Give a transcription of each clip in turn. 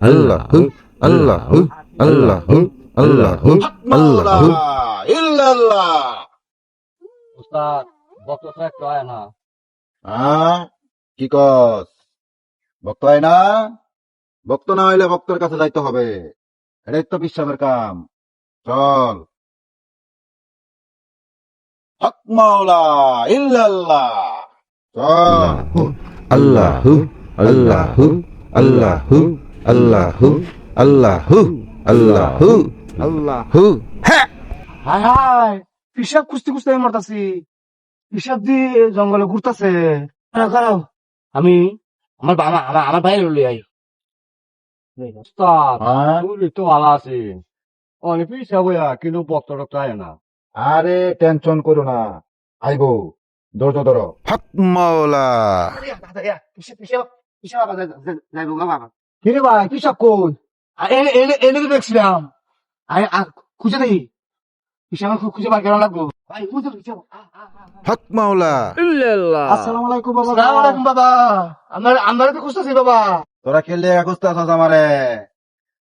আল্লাহ আল্লাহ আল্লাহ আল্লাহ আল্লাহ ইল্লাল্লাহ। উস্তাদ বক্ত তো একটু আয় না। হ্যাঁ কি কস? ভক্ত হয় না? ভক্ত না হইলে ভক্তের কাছে যাইতে হবে। এটাই তো বিশ্বাসের কাম। চল। হক মাওলা ইল্লাল্লাহ। চল। আল্লাহ আল্লাহ আল্লাহ আল্লাহ আল্লাহ আল্লাহ আল্লাহ। হায়। হায় পিসাব খুঁজতে খুঁজতে মরতাছি। পিসাব দিয়ে জঙ্গলে ঘুরতাছে। আমি আমার আমার আমার- বাইরে লই আই হ্যাঁ? তো আছি। অনেক পিসা বইয়া কিন্তু বক্ত টক্ত আয় না। আরে টেনশন করো না। আইবো ধৈর্য ধরো। মাওলা। পিসাব পিসাব পিসাব যাইব বাবা। কিরে ভাই পিসাব কই? এনে এনে এনে তো দেখছিলাম। আই খুঁজে দেখি পিসাব খুঁজে বার কেন লাগবো ভাই খুঁজে পিসাব হক মাওলা। আসসালামু আলাইকুম বাবা। আসসালামু আলাইকুম বাবা। আমার আমরা তো খুঁজতেছি বাবা। তোরা খেললে আমারে।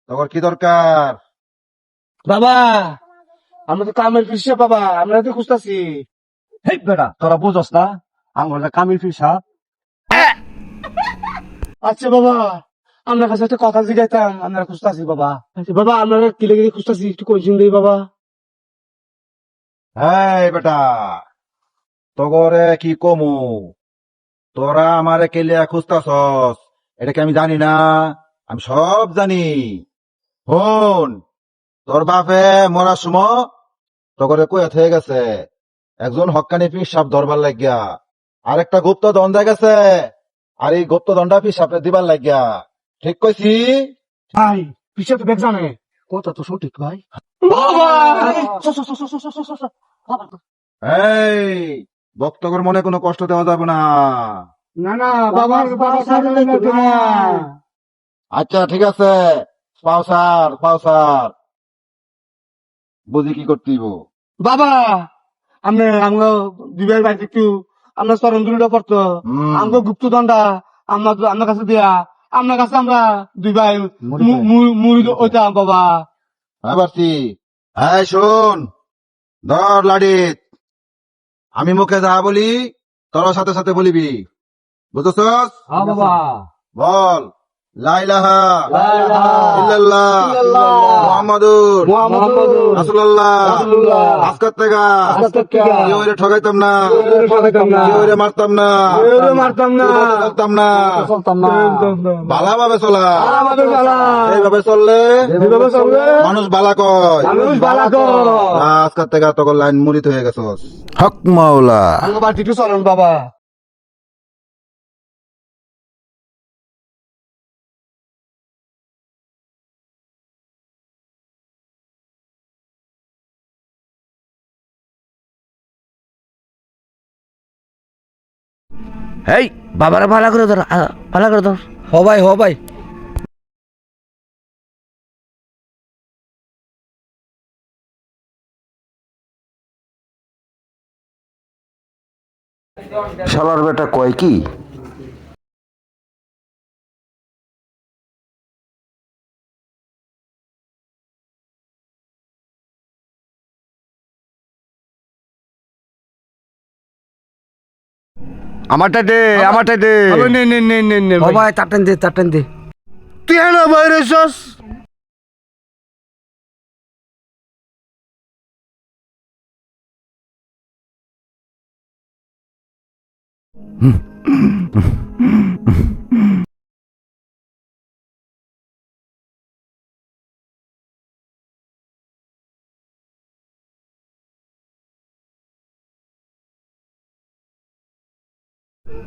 তোর কি দরকার? বাবা আমরা তো কামের ফিসা বাবা। আমরা তো খুঁজতেছি। হেই বেটা তোরা বুঝস না? আমার কামিল পিসা আচ্ছা বাবা। আমরা কাছে একটা কথা জিগাইতাম বাবা। বাবা একটু দিই বাবা। এই বেটা, তগরে কি কমু? তোরা আমারে খুঁজতাছস? আমি জানি না? আমি সব জানি। হন তোর বাপে মরার সময় তগরে কইয়া থেকে গেছে, একজন হকানি হক্কানি পিসাব ধরবার লাগিয়া। আর একটা গুপ্ত দণ্ডা গেছে আর এই গুপ্ত দণ্ডা সাপে দিবার লাগিয়া। ঠিক কইছি ভাই পিছে তো দেখছ না কথা তো সঠিক ভাই। এই বক্তগর মনে কোনো কষ্ট দেওয়া যাবে না। না না বাবার আচ্ছা ঠিক আছে। পাউসার পাউসার বুঝি কি করতেই বাবা আমরা আমরা দিবের বাড়িতে একটু আমরা চরণ দুলটা করতো আমরা গুপ্ত দণ্ডা আমার আমার কাছে দেয়া আপনার কাছে আমরা দুই ভাই মুড়ি ওইটা ওইতাম বাবা। হ্যাঁ পারছি হ্যাঁ শোন। ধর লাডিত আমি মুখে যা বলি তোর সাথে সাথে বলিবি। বুঝছস হ্যাঁ বাবা। বল। ঠকাইতাম না মারতাম না মারতাম না চলতাম না। বালা ভাবে চলা। এইভাবে চললে মানুষ বালা কয়। মানুষ বালা থেকে তখন লাইন মুড়িত হয়ে গেছ হক মাওলা। বাবা। এই বাবারা ভালো করে ধর ভালো করে ধর। হ ভাই হ ভাই। শালার বেটা কয় কি? আমারটা দে আমারটা দে। নে নে নে নে নে হ ভাই। চারটেন দে চারটেন দে। তুই হেন বাইরেছস হুম।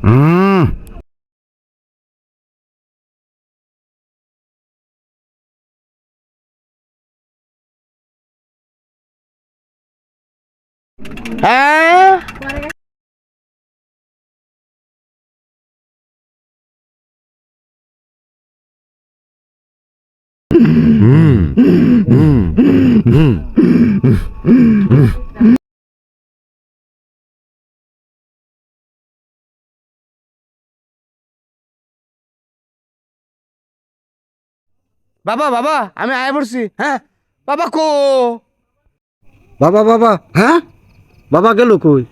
음. 아. 음. 음. 음. 음. 음. 음. 음. 음. বাবা বাবা আমি আয় পড়ছি হ্যাঁ? বাবা কো? বাবা বাবা হ্যাঁ? বাবা গেল কই?